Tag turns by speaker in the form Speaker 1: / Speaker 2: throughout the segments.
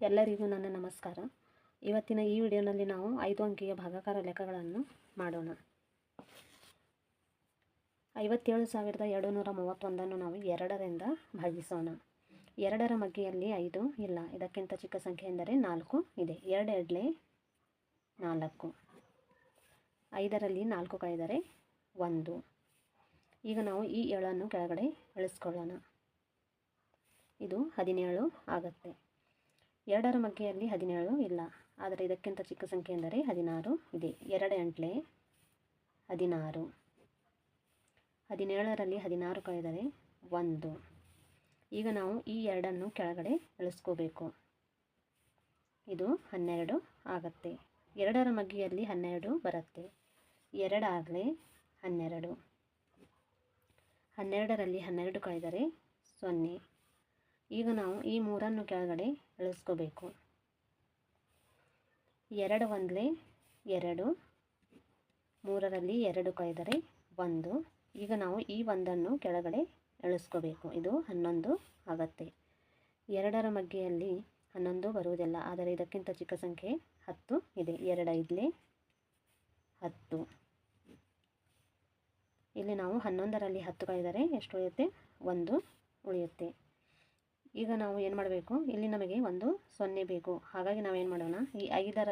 Speaker 1: ಎಲ್ಲರಿಗೂ ನನ್ನ ನಮಸ್ಕಾರ. ಇವತ್ತಿನ ಈ ವಿಡಿಯೋನಲ್ಲಿ ನಾವು ಐದು ಅಂಕಿಯ ಭಾಗಾಕಾರ ಲೆಕ್ಕಗಳನ್ನು ಮಾಡೋಣ. ಐವತ್ತೇಳು ಸಾವಿರದ ಎರಡು ನೂರ ಮೂವತ್ತೊಂದನ್ನು ನಾವು ಎರಡರಿಂದ ಭಾಗಿಸೋಣ. ಎರಡರ ಮಗ್ಗಿಯಲ್ಲಿ ಐದು ಇಲ್ಲ. ಇದಕ್ಕಿಂತ ಚಿಕ್ಕ ಸಂಖ್ಯೆ ಎಂದರೆ ನಾಲ್ಕು ಇದೆ. ಎರಡು ಎಡ್ಲೆ ನಾಲ್ಕು. ಐದರಲ್ಲಿ ನಾಲ್ಕು ಕಳೆದರೆ ಒಂದು. ಈಗ ನಾವು ಈ ಏಳನ್ನು ಕೆಳಗಡೆ ಇಳಿಸ್ಕೊಳ್ಳೋಣ. ಇದು ಹದಿನೇಳು ಆಗುತ್ತೆ. ಎರಡರ ಮಗ್ಗೆಯಲ್ಲಿ ಹದಿನೇಳು ಇಲ್ಲ. ಆದರೆ ಇದಕ್ಕಿಂತ ಚಿಕ್ಕ ಸಂಖ್ಯೆ ಎಂದರೆ ಹದಿನಾರು ಇದೆ. ಎರಡು ಎಂಟ್ಲೆ ಹದಿನಾರು. ಹದಿನೇಳರಲ್ಲಿ ಹದಿನಾರು ಕಳೆದರೆ ಒಂದು. ಈಗ ನಾವು ಈ ಎರಡನ್ನು ಕೆಳಗಡೆ ಇಳಿಸ್ಕೋಬೇಕು ಇದು ಹನ್ನೆರಡು ಆಗುತ್ತೆ. ಎರಡರ ಮಗ್ಗಿಯಲ್ಲಿ ಹನ್ನೆರಡು ಬರುತ್ತೆ. ಎರಡಾಗಲೇ ಹನ್ನೆರಡು. ಹನ್ನೆರಡರಲ್ಲಿ ಹನ್ನೆರಡು ಕಳೆದರೆ ಸೊನ್ನೆ. ಈಗ ನಾವು ಈ ಮೂರನ್ನು ಕೆಳಗಡೆ ಇಳಿಸ್ಕೋಬೇಕು ಎರಡು ಒಂದಲೇ ಎರಡು, ಮೂರರಲ್ಲಿ ಎರಡು ಕಳೆದರೆ ಒಂದು. ಈಗ ನಾವು ಈ ಒಂದನ್ನು ಕೆಳಗಡೆ ಎಳಿಸ್ಕೋಬೇಕು ಇದು ಹನ್ನೊಂದು ಆಗತ್ತೆ. ಎರಡರ ಮಗ್ಗೆಯಲ್ಲಿ ಹನ್ನೊಂದು ಬರುವುದಿಲ್ಲ, ಆದರೆ ಇದಕ್ಕಿಂತ ಚಿಕ್ಕ ಸಂಖ್ಯೆ ಹತ್ತು ಇದೆ. ಎರಡು ಐದಲಿ ಹತ್ತು. ಇಲ್ಲಿ ನಾವು ಹನ್ನೊಂದರಲ್ಲಿ ಹತ್ತು ಕಳೆದರೆ ಎಷ್ಟು ಉಳಿಯುತ್ತೆ? ಒಂದು ಉಳಿಯುತ್ತೆ. ಈಗ ನಾವು ಏನು ಮಾಡಬೇಕು? ಇಲ್ಲಿ ನಮಗೆ ಒಂದು ಸೊನ್ನೆ ಬೇಕು. ಹಾಗಾಗಿ ನಾವೇನು ಮಾಡೋಣ? ಈ ಐದರ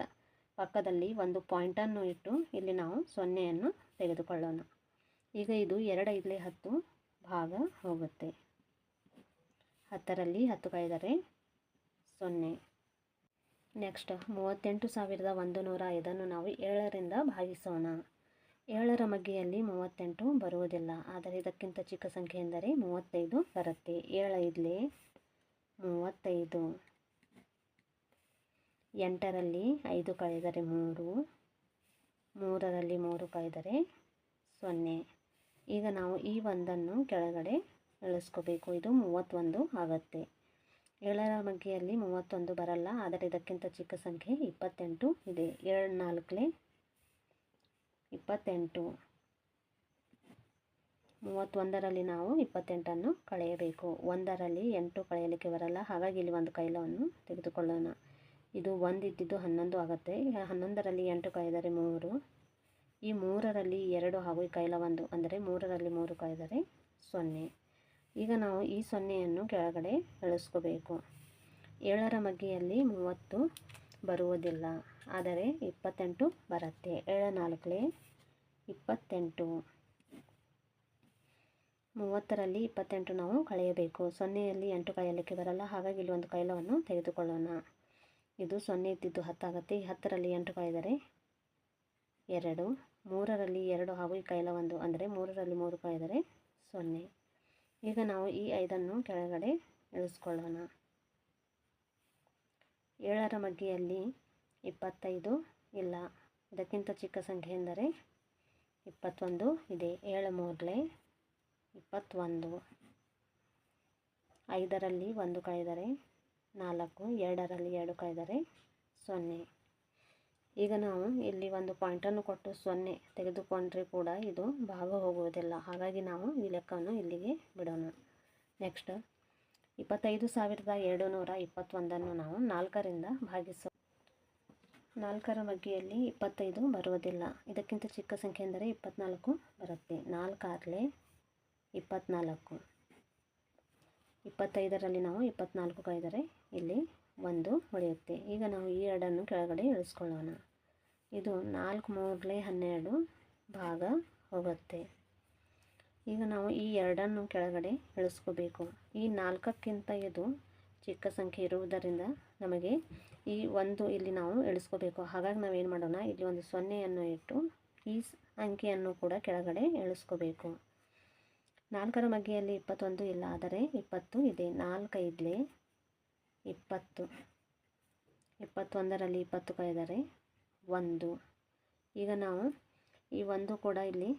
Speaker 1: ಪಕ್ಕದಲ್ಲಿ ಒಂದು ಪಾಯಿಂಟನ್ನು ಇಟ್ಟು ಇಲ್ಲಿ ನಾವು ಸೊನ್ನೆಯನ್ನು ತೆಗೆದುಕೊಳ್ಳೋಣ. ಈಗ ಇದು ಎರಡು ಐದಲೇ ಹತ್ತು ಭಾಗ ಹೋಗುತ್ತೆ. ಹತ್ತರಲ್ಲಿ ಹತ್ತು ಕಳೆದರೆ ಸೊನ್ನೆ. ನೆಕ್ಸ್ಟ್ ಮೂವತ್ತೆಂಟು ಸಾವಿರದ ಒಂದು ನೂರ ಐದನ್ನು ನಾವು ಏಳರಿಂದ ಭಾಗಿಸೋಣ. ಏಳರ ಮಗ್ಗೆಯಲ್ಲಿ ಮೂವತ್ತೆಂಟು ಬರುವುದಿಲ್ಲ. ಆದರೆ ಇದಕ್ಕಿಂತ ಚಿಕ್ಕ ಸಂಖ್ಯೆ ಎಂದರೆ ಮೂವತ್ತೈದು ಬರುತ್ತೆ. ಏಳೈದಲೇ ಮೂವತ್ತೈದು. ಎಂಟರಲ್ಲಿ ಐದು ಕಳೆದರೆ ಮೂರು. ಮೂರರಲ್ಲಿ ಮೂರು ಕಳೆದರೆ ಸೊನ್ನೆ. ಈಗ ನಾವು ಈ ಒಂದನ್ನು ಕೆಳಗಡೆ ಇಳಿಸ್ಕೋಬೇಕು ಇದು ಮೂವತ್ತೊಂದು ಆಗುತ್ತೆ. ಏಳರ ಮಗ್ಗಿಯಲ್ಲಿ ಮೂವತ್ತೊಂದು ಬರಲ್ಲ, ಆದರೆ ಇದಕ್ಕಿಂತ ಚಿಕ್ಕ ಸಂಖ್ಯೆ ಇಪ್ಪತ್ತೆಂಟು ಇದೆ. ಏಳು ನಾಲ್ಕಲೇ ಇಪ್ಪತ್ತೆಂಟು. ಮೂವತ್ತೊಂದರಲ್ಲಿ ನಾವು ಇಪ್ಪತ್ತೆಂಟನ್ನು ಕಳೆಯಬೇಕು. ಒಂದರಲ್ಲಿ ಎಂಟು ಕಳೆಯಲಿಕ್ಕೆ ಬರಲ್ಲ. ಹಾಗಾಗಿ ಇಲ್ಲಿ ಒಂದು ಕೈಲವನ್ನು ತೆಗೆದುಕೊಳ್ಳೋಣ. ಇದು ಒಂದು ಇದ್ದಿದ್ದು ಹನ್ನೊಂದು ಆಗುತ್ತೆ. ಹನ್ನೊಂದರಲ್ಲಿ ಎಂಟು ಕಳೆದರೆ ಮೂರು. ಈ ಮೂರರಲ್ಲಿ ಎರಡು ಹಾಗೂ ಈ ಕೈಲ ಒಂದು, ಅಂದರೆ ಮೂರರಲ್ಲಿ ಮೂರು ಕಳೆದರೆ ಸೊನ್ನೆ. ಈಗ ನಾವು ಈ ಸೊನ್ನೆಯನ್ನು ಕೆಳಗಡೆ ಇಳಿಸ್ಕೋಬೇಕು ಏಳರ ಮಗ್ಗಿಯಲ್ಲಿ ಮೂವತ್ತು ಬರುವುದಿಲ್ಲ. ಆದರೆ ಇಪ್ಪತ್ತೆಂಟು ಬರುತ್ತೆ. ಏಳ ನಾಲ್ಕಲೇ ಇಪ್ಪತ್ತೆಂಟು. ಮೂವತ್ತರಲ್ಲಿ ಇಪ್ಪತ್ತೆಂಟು ನಾವು ಕಳೆಯಬೇಕು. ಸೊನ್ನೆಯಲ್ಲಿ ಎಂಟು ಕಳೆಯಲಿಕ್ಕೆ ಬರಲ್ಲ. ಹಾಗಾಗಿ ಇಲ್ಲಿ ಒಂದು ಕೈಲವನ್ನು ತೆಗೆದುಕೊಳ್ಳೋಣ. ಇದು ಸೊನ್ನೆ ಇದ್ದಿದ್ದು ಹತ್ತಾಗುತ್ತೆ. ಹತ್ತರಲ್ಲಿ ಎಂಟು ಕಳೆದರೆ ಎರಡು. ಮೂರರಲ್ಲಿ ಎರಡು ಹಾಗೂ ಈ ಕೈಲ ಒಂದು. ಅಂದರೆ ಮೂರರಲ್ಲಿ ಮೂರು ಕಳೆದರೆ ಸೊನ್ನೆ. ಈಗ ನಾವು ಈ ಐದನ್ನು ಕೆಳಗಡೆ ಇಳಿಸ್ಕೊಳ್ಳೋಣ. ಏಳರ ಮಗ್ಗಿಯಲ್ಲಿ ಇಪ್ಪತ್ತೈದು ಇಲ್ಲ. ಇದಕ್ಕಿಂತ ಚಿಕ್ಕ ಸಂಖ್ಯೆ ಎಂದರೆ ಇಪ್ಪತ್ತೊಂದು ಇದೆ. ಏಳು ಮೂರಲೆ ಇಪ್ಪತ್ತೊಂದು. ಐದರಲ್ಲಿ ಒಂದು ಕಳೆದರೆ, ನಾಲ್ಕು, ಎರಡರಲ್ಲಿ ಎರಡು ಕಳೆದರೆ ಸೊನ್ನೆ. ಈಗ ನಾವು ಇಲ್ಲಿ ಒಂದು ಪಾಯಿಂಟನ್ನು ಕೊಟ್ಟು ಸೊನ್ನೆ ತೆಗೆದುಕೊಂಡ್ರೆ ಕೂಡ ಇದು ಭಾಗ ಹೋಗುವುದಿಲ್ಲ. ಹಾಗಾಗಿ ನಾವು ಈ ಲೆಕ್ಕವನ್ನು ಇಲ್ಲಿಗೆ ಬಿಡೋಣ. ನೆಕ್ಸ್ಟ್ ಇಪ್ಪತ್ತೈದು ಸಾವಿರದ ಎರಡು ನೂರ ಇಪ್ಪತ್ತೊಂದನ್ನು ನಾವು ನಾಲ್ಕರಿಂದ ಭಾಗಿಸೋ ನಾಲ್ಕರ ಬಗ್ಗೆಯಲ್ಲಿ ಇಪ್ಪತ್ತೈದು ಬರುವುದಿಲ್ಲ. ಇದಕ್ಕಿಂತ ಚಿಕ್ಕ ಸಂಖ್ಯೆ ಅಂದರೆ ಇಪ್ಪತ್ತ್ನಾಲ್ಕು ಬರುತ್ತೆ. ನಾಲ್ಕಾಗಲೇ ಇಪ್ಪತ್ತ್ನಾಲ್ಕು ಇಪ್ಪತ್ತೈದರಲ್ಲಿ ನಾವು ಇಪ್ಪತ್ತ್ನಾಲ್ಕು ಕಳೆದರೆ ಇಲ್ಲಿ ಒಂದು ಉಳಿಯುತ್ತೆ ಈಗ ನಾವು ಈ ಎರಡನ್ನು ಕೆಳಗಡೆ ಇಳಿಸ್ಕೊಳ್ಳೋಣ. ಇದು ನಾಲ್ಕು ಮೂರಲೇ ಹನ್ನೆರಡು ಭಾಗ ಹೋಗುತ್ತೆ. ಈಗ ನಾವು ಈ ಎರಡನ್ನು ಕೆಳಗಡೆ ಇಳಿಸ್ಕೋಬೇಕು. ಈ ನಾಲ್ಕಕ್ಕಿಂತ ಇದು ಚಿಕ್ಕ ಸಂಖ್ಯೆ ಇರುವುದರಿಂದ ನಮಗೆ ಈ ಒಂದು ಇಲ್ಲಿ ನಾವು ಇಳಿಸ್ಕೋಬೇಕು. ಹಾಗಾಗಿ ನಾವೇನು ಮಾಡೋಣ? ಇಲ್ಲಿ ಒಂದು ಸೊನ್ನೆಯನ್ನು ಇಟ್ಟು ಈ ಅಂಕಿಯನ್ನು ಕೂಡ ಕೆಳಗಡೆ ಇಳಿಸ್ಕೋಬೇಕು. ನಾಲ್ಕರ ಮಗ್ಗಿಯಲ್ಲಿ ಇಪ್ಪತ್ತೊಂದು ಇಲ್ಲ ಆದರೆ ಇಪ್ಪತ್ತು ಇದೆ. ನಾಲ್ಕೈದಲೆ ಇಪ್ಪತ್ತು. ಇಪ್ಪತ್ತೊಂದರಲ್ಲಿ ಇಪ್ಪತ್ತು ಕಳೆದರೆ ಒಂದು. ಈಗ ನಾವು ಈ ಒಂದು ಕೂಡ ಇಲ್ಲಿ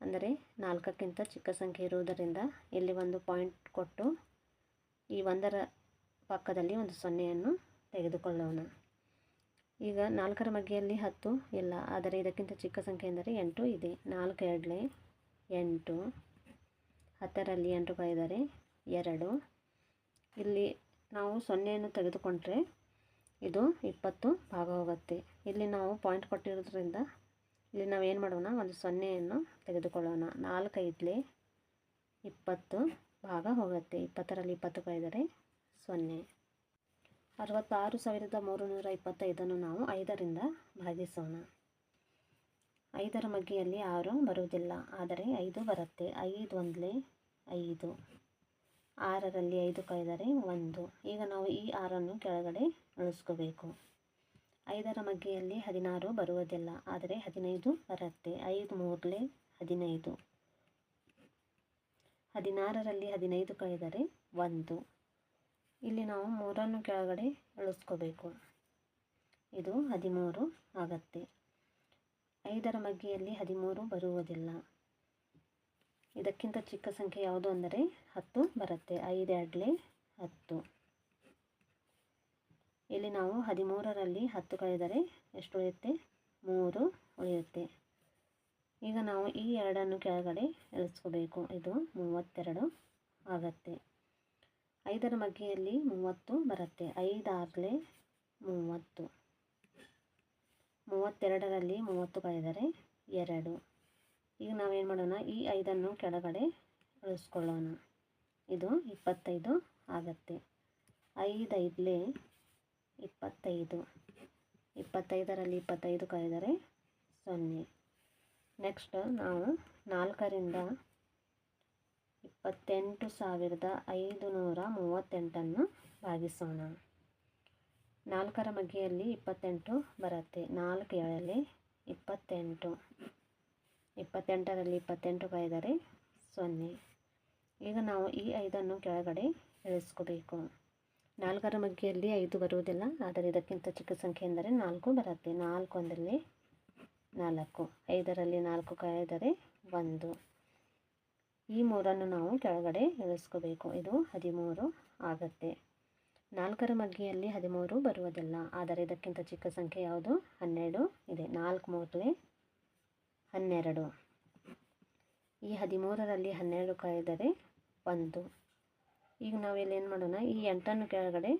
Speaker 1: ಅಂದರೆ ನಾಲ್ಕಕ್ಕಿಂತ ಚಿಕ್ಕ ಸಂಖ್ಯೆ ಇರುವುದರಿಂದ ಇಲ್ಲಿ ಒಂದು ಪಾಯಿಂಟ್ ಕೊಟ್ಟು ಈ ಒಂದರ ಪಕ್ಕದಲ್ಲಿ ಒಂದು ಸೊನ್ನೆಯನ್ನು ತೆಗೆದುಕೊಳ್ಳೋಣ. ಈಗ ನಾಲ್ಕರ ಮಗ್ಗಿಯಲ್ಲಿ ಹತ್ತು ಇಲ್ಲ ಆದರೆ ಇದಕ್ಕಿಂತ ಚಿಕ್ಕ ಸಂಖ್ಯೆ ಎಂದರೆ ಎಂಟು ಇದೆ. ನಾಲ್ಕು ಎರಡಲೆ ಎಂಟು. ಹತ್ತರಲ್ಲಿ ಎಂಟು ಕಳೆದರೆ ಎರಡು. ಇಲ್ಲಿ ನಾವು ಸೊನ್ನೆಯನ್ನು ತೆಗೆದುಕೊಂಡ್ರೆ ಇದು ಇಪ್ಪತ್ತು ಭಾಗ ಹೋಗುತ್ತೆ ಇಲ್ಲಿ ನಾವು ಪಾಯಿಂಟ್ ಕೊಟ್ಟಿರೋದ್ರಿಂದ ಇಲ್ಲಿ ನಾವು ಏನು ಮಾಡೋಣ? ಒಂದು ಸೊನ್ನೆಯನ್ನು ತೆಗೆದುಕೊಳ್ಳೋಣ. ನಾಲ್ಕೈದಲೆ ಇಪ್ಪತ್ತು ಭಾಗ ಹೋಗುತ್ತೆ. ಇಪ್ಪತ್ತರಲ್ಲಿ ಇಪ್ಪತ್ತು ಕಳೆದರೆ ಸೊನ್ನೆ. ಅರವತ್ತಾರು ಸಾವಿರದ ಮೂರು ನೂರ ಇಪ್ಪತ್ತೈದನ್ನು ನಾವು ಐದರಿಂದ ಭಾಗಿಸೋಣ. ಐದರ ಮಗ್ಗಿಯಲ್ಲಿ ಆರು ಬರುವುದಿಲ್ಲ. ಆದರೆ ಐದು ಬರುತ್ತೆ. ಐದು ಒಂದಲೇ ಐದು. ಆರರಲ್ಲಿ ಐದು ಕಳೆದರೆ ಒಂದು. ಈಗ ನಾವು ಈ ಆರನ್ನು ಕೆಳಗಡೆ ಉಳಿಸ್ಕೋಬೇಕು. ಐದರ ಮಗ್ಗಿಯಲ್ಲಿ ಹದಿನಾರು ಬರುವುದಿಲ್ಲ. ಆದರೆ ಹದಿನೈದು ಬರುತ್ತೆ. ಐದು ಮೂರಲೇ ಹದಿನೈದು. ಹದಿನಾರರಲ್ಲಿ ಹದಿನೈದು ಕಳೆದರೆ ಒಂದು. ಇಲ್ಲಿ ನಾವು ಮೂರನ್ನು ಕೆಳಗಡೆ ಇಳಿಸ್ಕೋಬೇಕು ಇದು ಹದಿಮೂರು ಆಗತ್ತೆ. ಐದರ ಮಗ್ಗಿಯಲ್ಲಿ ಹದಿಮೂರು ಬರುವುದಿಲ್ಲ. ಇದಕ್ಕಿಂತ ಚಿಕ್ಕ ಸಂಖ್ಯೆ ಯಾವುದು ಅಂದರೆ ಹತ್ತು ಬರುತ್ತೆ. ಐದೆರಡಲೆ ಹತ್ತು. ಇಲ್ಲಿ ನಾವು ಹದಿಮೂರರಲ್ಲಿ ಹತ್ತು ಕಳೆದರೆ ಎಷ್ಟು ಉಳಿಯುತ್ತೆ? ಮೂರು ಉಳಿಯುತ್ತೆ. ಈಗ ನಾವು ಈ ಎರಡನ್ನು ಕೆಳಗಡೆ ಇಳಿಸ್ಕೋಬೇಕು ಇದು ಮೂವತ್ತೆರಡು ಆಗತ್ತೆ. ಐದರ ಮಗ್ಗಿಯಲ್ಲಿ ಮೂವತ್ತು ಬರುತ್ತೆ. ಐದಾಗಲೇ ಮೂವತ್ತು. ಮೂವತ್ತೆರಡರಲ್ಲಿ ಮೂವತ್ತು ಕಳೆದರೆ ಎರಡು. ಈಗ ನಾವೇನು ಮಾಡೋಣ? ಈ ಐದನ್ನು ಕೆಳಗಡೆ ಉಳಿಸ್ಕೊಳ್ಳೋಣ. ಇದು ಇಪ್ಪತ್ತೈದು ಆಗತ್ತೆ. ಐದೈದಲೇ ಇಪ್ಪತ್ತೈದು. ಇಪ್ಪತ್ತೈದರಲ್ಲಿ ಇಪ್ಪತ್ತೈದು ಕಳೆದರೆ ಸೊನ್ನೆ. ನೆಕ್ಸ್ಟ್ ನಾವು ನಾಲ್ಕರಿಂದ ಇಪ್ಪತ್ತೆಂಟು ಸಾವಿರದ ಐದು ನೂರ ಮೂವತ್ತೆಂಟನ್ನು ಭಾಗಿಸೋಣ. ನಾಲ್ಕರ ಮಗ್ಗಿಯಲ್ಲಿ ಇಪ್ಪತ್ತೆಂಟು ಬರುತ್ತೆ. ನಾಲ್ಕು ಏಳಲ್ಲಿ ಇಪ್ಪತ್ತೆಂಟು. ಇಪ್ಪತ್ತೆಂಟರಲ್ಲಿ ಇಪ್ಪತ್ತೆಂಟು ಕಾಯ್ದರೆ ಸೊನ್ನೆ. ಈಗ ನಾವು ಈ ಐದನ್ನು ಕೆಳಗಡೆ ಇಳಿಸ್ಕೋಬೇಕು ನಾಲ್ಕರ ಮಗ್ಗಿಯಲ್ಲಿ ಐದು ಬರುವುದಿಲ್ಲ, ಆದರೆ ಇದಕ್ಕಿಂತ ಚಿಕ್ಕ ಸಂಖ್ಯೆ ಎಂದರೆ ನಾಲ್ಕು ಬರುತ್ತೆ. ನಾಲ್ಕು ಒಂದರಲ್ಲಿ ನಾಲ್ಕು. ಐದರಲ್ಲಿ ನಾಲ್ಕು ಕಾಯ್ದರೆ ಒಂದು. ಈ ಮೂರನ್ನು ನಾವು ಕೆಳಗಡೆ ಇಳಿಸ್ಕೋಬೇಕು ಇದು ಹದಿಮೂರು ಆಗುತ್ತೆ. ನಾಲ್ಕರ ಮಗ್ಗಿಯಲ್ಲಿ ಹದಿಮೂರು ಬರುವುದಿಲ್ಲ. ಆದರೆ ಇದಕ್ಕಿಂತ ಚಿಕ್ಕ ಸಂಖ್ಯೆ ಯಾವುದು? ಹನ್ನೆರಡು. ಇದೆ. ನಾಲ್ಕು ಮೂರಲೆ ಹನ್ನೆರಡು. ಈ ಹದಿಮೂರರಲ್ಲಿ ಹನ್ನೆರಡು ಕಳೆದರೆ ಒಂದು. ಈಗ ನಾವಿಲ್ಲಿ ಏನು ಮಾಡೋಣ? ಈ ಎಂಟನ್ನು ಕೆಳಗಡೆ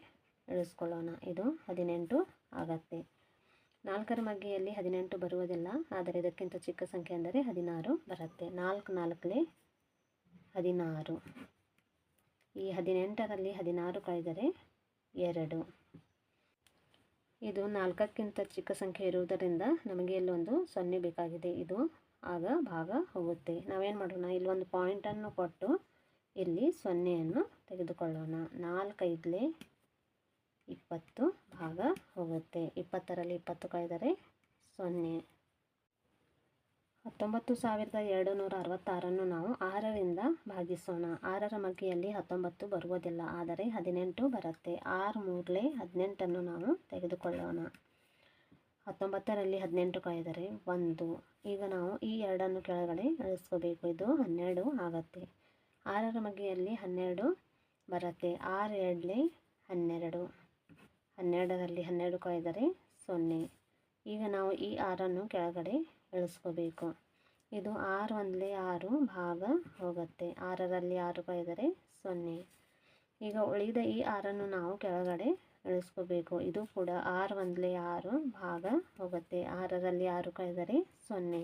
Speaker 1: ಇಳಿಸ್ಕೊಳ್ಳೋಣ. ಇದು ಹದಿನೆಂಟು ಆಗತ್ತೆ. ನಾಲ್ಕರ ಮಗ್ಗಿಯಲ್ಲಿ ಹದಿನೆಂಟು ಬರುವುದಿಲ್ಲ. ಆದರೆ ಇದಕ್ಕಿಂತ ಚಿಕ್ಕ ಸಂಖ್ಯೆ ಅಂದರೆ ಹದಿನಾರು ಬರುತ್ತೆ. ನಾಲ್ಕು ನಾಲ್ಕಲೇ ಹದಿನಾರು. ಈ ಹದಿನೆಂಟರಲ್ಲಿ ಹದಿನಾರು ಕಳೆದರೆ ಎರಡು. ಇದು ನಾಲ್ಕಕ್ಕಿಂತ ಚಿಕ್ಕ ಸಂಖ್ಯೆ ಇರುವುದರಿಂದ ನಮಗೆ ಇಲ್ಲೊಂದು ಸೊನ್ನೆ ಬೇಕಾಗಿದೆ. ಇದು ಆಗ ಭಾಗ ಹೋಗುತ್ತೆ. ನಾವೇನು ಮಾಡೋಣ? ಇಲ್ಲೊಂದು ಪಾಯಿಂಟನ್ನು ಕೊಟ್ಟು ಇಲ್ಲಿ ಸೊನ್ನೆಯನ್ನು ತೆಗೆದುಕೊಳ್ಳೋಣ. ನಾಲ್ಕೈದಲೇ ಇಪ್ಪತ್ತು ಭಾಗ ಹೋಗುತ್ತೆ. ಇಪ್ಪತ್ತರಲ್ಲಿ ಇಪ್ಪತ್ತು ಕಳೆದರೆ ಸೊನ್ನೆ. ಹತ್ತೊಂಬತ್ತು ಸಾವಿರದ ಎರಡು ನೂರ ಅರವತ್ತಾರನ್ನು ನಾವು ಆರರಿಂದ ಭಾಗಿಸೋಣ. ಆರರ ಮಗ್ಗಿಯಲ್ಲಿ ಹತ್ತೊಂಬತ್ತು ಬರುವುದಿಲ್ಲ, ಆದರೆ ಹದಿನೆಂಟು ಬರುತ್ತೆ. ಆರು ಮೂರಲೇ ಹದಿನೆಂಟನ್ನು ನಾವು ತೆಗೆದುಕೊಳ್ಳೋಣ. ಹತ್ತೊಂಬತ್ತರಲ್ಲಿ ಹದಿನೆಂಟು ಕಳೆದರೆ ಒಂದು. ಈಗ ನಾವು ಈ ಎರಡನ್ನು ಕೆಳಗಡೆ ಇಳಿಸ್ಕೋಬೇಕು. ಇದು ಹನ್ನೆರಡು ಆಗತ್ತೆ. ಆರರ ಮಗ್ಗಿಯಲ್ಲಿ ಹನ್ನೆರಡು ಬರುತ್ತೆ. ಆರು ಎರಡಲೇ ಹನ್ನೆರಡು. ಹನ್ನೆರಡರಲ್ಲಿ ಹನ್ನೆರಡು ಕಾಯ್ದರೆ ಸೊನ್ನೆ. ಈಗ ನಾವು ಈ ಆರನ್ನು ಕೆಳಗಡೆ ಇಳಿಸ್ಕೋಬೇಕು ಇದು ಆರು ಒಂದಲೇ ಆರು ಭಾಗ ಹೋಗುತ್ತೆ. ಆರರಲ್ಲಿ ಆರು ಕಳೆದರೆ ಸೊನ್ನೆ. ಈಗ ಉಳಿದ ಈ ಆರನ್ನು ನಾವು ಕೆಳಗಡೆ ಇಳಿಸ್ಕೋಬೇಕು ಇದು ಕೂಡ ಆರು ಒಂದಲೇ ಆರು ಭಾಗ ಹೋಗುತ್ತೆ. ಆರರಲ್ಲಿ ಆರು ಕೈದರೆ ಸೊನ್ನೆ.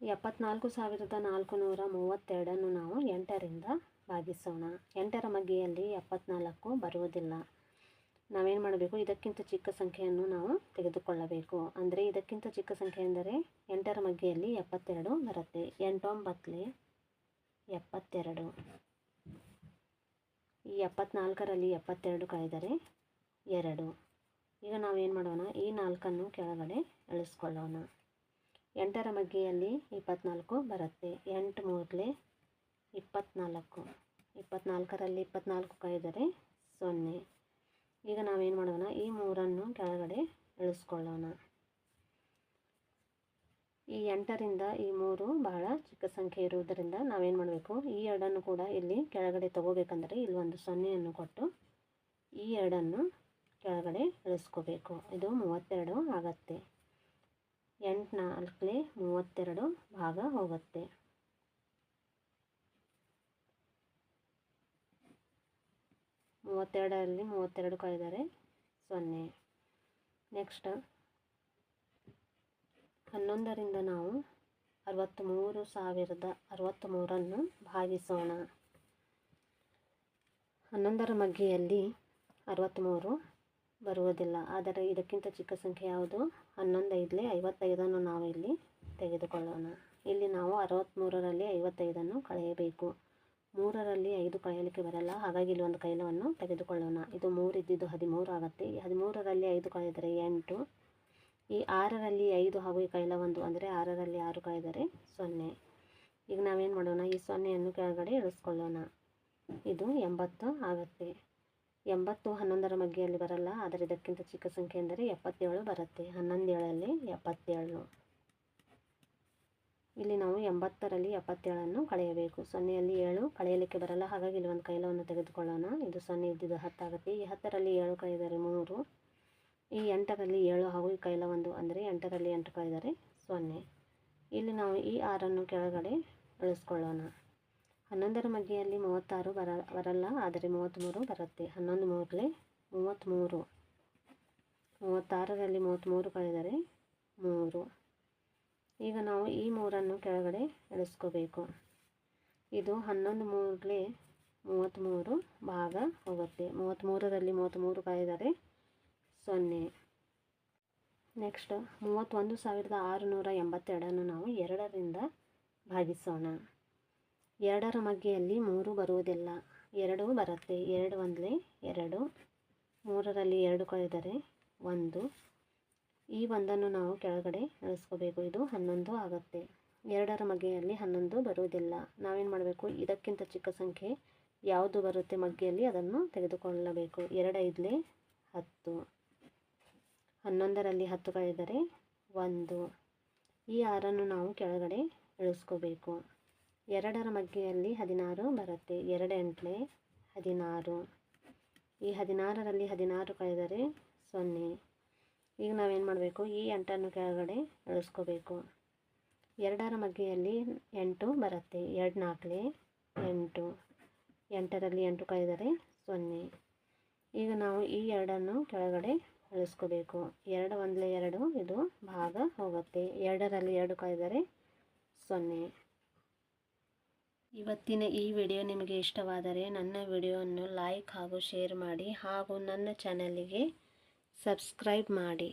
Speaker 1: ಎಪ್ಪತ್ನಾಲ್ಕು ಸಾವಿರದ ನಾಲ್ಕು ನೂರ ಮೂವತ್ತೆರಡನ್ನು ನಾವು ಎಂಟರಿಂದ ಭಾಗಿಸೋಣ. ಎಂಟರ ಮಗ್ಗಿಯಲ್ಲಿ ಎಪ್ಪತ್ನಾಲ್ಕು ಬರುವುದಿಲ್ಲ. ನಾವೇನು ಮಾಡಬೇಕು? ಇದಕ್ಕಿಂತ ಚಿಕ್ಕ ಸಂಖ್ಯೆಯನ್ನು ನಾವು ತೆಗೆದುಕೊಳ್ಳಬೇಕು. ಅಂದರೆ ಇದಕ್ಕಿಂತ ಚಿಕ್ಕ ಸಂಖ್ಯೆ ಎಂದರೆ ಎಂಟರ ಮಗ್ಗೆಯಲ್ಲಿ ಎಪ್ಪತ್ತೆರಡು ಬರುತ್ತೆ. ಎಂಟೊಂಬತ್ತಲೆ ಎಪ್ಪತ್ತೆರಡು. ಈ ಎಪ್ಪತ್ನಾಲ್ಕರಲ್ಲಿ ಎಪ್ಪತ್ತೆರಡು ಕಳೆದರೆ ಎರಡು. ಈಗ ನಾವೇನು ಮಾಡೋಣ? ಈ ನಾಲ್ಕನ್ನು ಕೆಳಗಡೆ ಇಳಿಸ್ಕೊಳ್ಳೋಣ ಎಂಟರ ಮಗ್ಗೆಯಲ್ಲಿ ಇಪ್ಪತ್ನಾಲ್ಕು ಬರುತ್ತೆ. ಎಂಟು ಮೂರಲೆ ಇಪ್ಪತ್ನಾಲ್ಕು. ಇಪ್ಪತ್ನಾಲ್ಕರಲ್ಲಿ ಇಪ್ಪತ್ನಾಲ್ಕು ಕಳೆದರೆ ಸೊನ್ನೆ. ಈಗ ನಾವೇನು ಮಾಡೋಣ, ಈ ಮೂರನ್ನು ಕೆಳಗಡೆ ಇಳಿಸ್ಕೊಳ್ಳೋಣ ಈ ಎಂಟರಿಂದ ಈ ಮೂರು ಬಹಳ ಚಿಕ್ಕ ಸಂಖ್ಯೆ ಇರುವುದರಿಂದ ನಾವೇನು ಮಾಡಬೇಕು, ಈ ಎರಡನ್ನು ಕೂಡ ಇಲ್ಲಿ ಕೆಳಗಡೆ ತಗೋಬೇಕಂದ್ರೆ ಇಲ್ಲಿ ಒಂದು ಸೊನ್ನೆಯನ್ನು ಕೊಟ್ಟು ಈ ಎರಡನ್ನು ಕೆಳಗಡೆ ಇಳಿಸ್ಕೋಬೇಕು ಇದು ಮೂವತ್ತೆರಡು ಆಗತ್ತೆ. ಎಂಟು ನಾಲ್ಕಲೇ ಮೂವತ್ತೆರಡು ಭಾಗ ಹೋಗುತ್ತೆ. ಮೂವತ್ತೆರಡರಲ್ಲಿ ಮೂವತ್ತೆರಡು ಕಳೆದರೆ ಸೊನ್ನೆ. ನೆಕ್ಸ್ಟ್ ಹನ್ನೊಂದರಿಂದ ನಾವು ಅರವತ್ತ್ಮೂರು ಸಾವಿರದ ಅರವತ್ತ್ಮೂರನ್ನು ಭಾಗಿಸೋಣ. ಹನ್ನೊಂದರ ಮಗ್ಗಿಯಲ್ಲಿ ಅರವತ್ತ್ಮೂರು ಬರುವುದಿಲ್ಲ. ಆದರೆ ಇದಕ್ಕಿಂತ ಚಿಕ್ಕ ಸಂಖ್ಯೆ ಯಾವುದು? ಹನ್ನೊಂದು ಐದಲೇ ಐವತ್ತೈದನ್ನು ನಾವು ಇಲ್ಲಿ ತೆಗೆದುಕೊಳ್ಳೋಣ. ಇಲ್ಲಿ ನಾವು ಅರವತ್ತ್ಮೂರರಲ್ಲಿ ಐವತ್ತೈದನ್ನು ಕಳೆಯಬೇಕು. ಮೂರರಲ್ಲಿ ಐದು ಕಳೆಯಲಿಕ್ಕೆ ಬರಲ್ಲ. ಹಾಗಾಗಿ ಇಲ್ಲಿ ಒಂದು ಕೈಲವನ್ನು ತೆಗೆದುಕೊಳ್ಳೋಣ. ಇದು ಮೂರು ಇದ್ದಿದ್ದು ಹದಿಮೂರು ಆಗುತ್ತೆ. ಈ ಹದಿಮೂರರಲ್ಲಿ ಐದು ಕಳೆದರೆ ಎಂಟು. ಈ ಆರರಲ್ಲಿ ಐದು ಹಾಗೂ ಈ ಕೈಲ ಒಂದು ಅಂದರೆ ಆರರಲ್ಲಿ ಆರು ಕಳೆದರೆ ಸೊನ್ನೆ. ಈಗ ನಾವೇನು ಮಾಡೋಣ? ಈ ಸೊನ್ನೆಯನ್ನು ಕೆಳಗಡೆ ಇಳಿಸ್ಕೊಳ್ಳೋಣ. ಇದು ಎಂಬತ್ತು ಆಗುತ್ತೆ. ಎಂಬತ್ತು ಹನ್ನೊಂದರ ಮಗ್ಗಿಯಲ್ಲಿ ಬರಲ್ಲ, ಆದರೆ ಇದಕ್ಕಿಂತ ಚಿಕ್ಕ ಸಂಖ್ಯೆ ಎಂದರೆ ಎಪ್ಪತ್ತೇಳು ಬರುತ್ತೆ. ಹನ್ನೊಂದೇಳಲ್ಲಿ ಎಪ್ಪತ್ತೇಳು. ಇಲ್ಲಿ ನಾವು ಎಂಬತ್ತರಲ್ಲಿ ಎಪ್ಪತ್ತೇಳನ್ನು ಕಳೆಯಬೇಕು. ಸೊನ್ನೆಯಲ್ಲಿ ಏಳು ಕಳೆಯಲಿಕ್ಕೆ ಬರಲ್ಲ. ಹಾಗಾಗಿ ಇಲ್ಲಿ ಒಂದು ಕೈಲವನ್ನು ತೆಗೆದುಕೊಳ್ಳೋಣ. ಇದು ಸೊನ್ನೆ, ಇದ್ದಿದ್ದು ಹತ್ತಾಗುತ್ತೆ. ಈ ಹತ್ತರಲ್ಲಿ ಏಳು ಕಳೆದರೆ ಮೂರು. ಈ ಎಂಟರಲ್ಲಿ ಏಳು ಹಾಗೂ ಈ ಕೈಲ ಒಂದು ಅಂದರೆ ಎಂಟರಲ್ಲಿ ಎಂಟು ಕಳೆದರೆ ಸೊನ್ನೆ. ಇಲ್ಲಿ ನಾವು ಈ ಆರನ್ನು ಕೆಳಗಡೆ ಇಳಿಸ್ಕೊಳ್ಳೋಣ. ಹನ್ನೊಂದರ ಮಧ್ಯೆಯಲ್ಲಿ ಮೂವತ್ತಾರು ಬರ, ಬರಲ್ಲ. ಆದರೆ ಮೂವತ್ತ್ಮೂರು ಬರುತ್ತೆ. ಹನ್ನೊಂದು ಮೂರಲೆ ಮೂವತ್ತ್ಮೂರು. ಮೂವತ್ತಾರರಲ್ಲಿ ಮೂವತ್ತ್ಮೂರು ಕಳೆದರೆ ಮೂರು. ಈಗ ನಾವು ಈ ಮೂರನ್ನು ಕೆಳಗಡೆ ಇಳಿಸ್ಕೋಬೇಕು ಇದು ಹನ್ನೊಂದು ಮೂರಲಿ ಮೂವತ್ತ್ಮೂರು ಭಾಗ ಹೋಗುತ್ತೆ. ಮೂವತ್ತ್ಮೂರರಲ್ಲಿ ಮೂವತ್ತ್ಮೂರು ಕಳೆದರೆ ಸೊನ್ನೆ. ನೆಕ್ಸ್ಟ್ ಮೂವತ್ತೊಂದು ಸಾವಿರದ ಆರುನೂರ ಎಂಬತ್ತೆರಡನ್ನು ನಾವು ಎರಡರಿಂದ ಭಾಗಿಸೋಣ. ಎರಡರ ಮಗ್ಗೆಯಲ್ಲಿ ಮೂರು ಬರುವುದಿಲ್ಲ. ಎರಡು ಬರುತ್ತೆ. ಎರಡು ಒಂದಲೇ ಎರಡು. ಮೂರರಲ್ಲಿ ಎರಡು ಕಳೆದರೆ ಒಂದು. ಈ ಒಂದನ್ನು ನಾವು ಕೆಳಗಡೆ ಇಳಿಸ್ಕೋಬೇಕು ಇದು ಹನ್ನೊಂದು ಆಗುತ್ತೆ. ಎರಡರ ಮಗ್ಗೆಯಲ್ಲಿ ಹನ್ನೊಂದು ಬರುವುದಿಲ್ಲ. ನಾವೇನು ಮಾಡಬೇಕು? ಇದಕ್ಕಿಂತ ಚಿಕ್ಕ ಸಂಖ್ಯೆ ಯಾವುದು ಬರುತ್ತೆ ಮಗ್ಗೆಯಲ್ಲಿ? ಅದನ್ನು ತೆಗೆದುಕೊಳ್ಳಬೇಕು. ಎರಡು ಐದಲೇ ಹತ್ತು. ಹನ್ನೊಂದರಲ್ಲಿ ಹತ್ತು ಕಳೆದರೆ ಒಂದು. ಈ ಆರನ್ನು ನಾವು ಕೆಳಗಡೆ ಇಳಿಸ್ಕೋಬೇಕು. ಎರಡರ ಮಗ್ಗೆಯಲ್ಲಿ ಹದಿನಾರು ಬರುತ್ತೆ. ಎರಡು ಎಂಟ್ಲೆ ಹದಿನಾರು. ಈ ಹದಿನಾರರಲ್ಲಿ ಹದಿನಾರು ಕಳೆದರೆ ಸೊನ್ನೆ. ಈಗ ನಾವೇನು ಮಾಡಬೇಕು? ಈ ಎಂಟನ್ನು ಕೆಳಗಡೆ ಇಳಿಸ್ಕೋಬೇಕು ಎರಡರ ಮಧ್ಯೆಯಲ್ಲಿ ಎಂಟು ಬರುತ್ತೆ. ಎರಡು ನಾಲ್ಕಲೆ ಎಂಟು. ಎಂಟರಲ್ಲಿ ಎಂಟು ಕಳೆದರೆ ಸೊನ್ನೆ. ಈಗ ನಾವು ಈ ಎರಡನ್ನು ಕೆಳಗಡೆ ಇಳಿಸ್ಕೋಬೇಕು ಎರಡು ಒಂದಲೇ ಎರಡು, ಇದು ಭಾಗ ಹೋಗುತ್ತೆ. ಎರಡರಲ್ಲಿ ಎರಡು ಕಳೆದರೆ ಸೊನ್ನೆ. ಇವತ್ತಿನ ಈ ವಿಡಿಯೋ ನಿಮಗೆ ಇಷ್ಟವಾದರೆ ನನ್ನ ವಿಡಿಯೋವನ್ನು ಲೈಕ್ ಹಾಗೂ ಶೇರ್ ಮಾಡಿ ಹಾಗೂ ನನ್ನ ಚಾನಲಿಗೆ ಸಬ್ಸ್ಕ್ರೈಬ್ ಮಾಡಿ.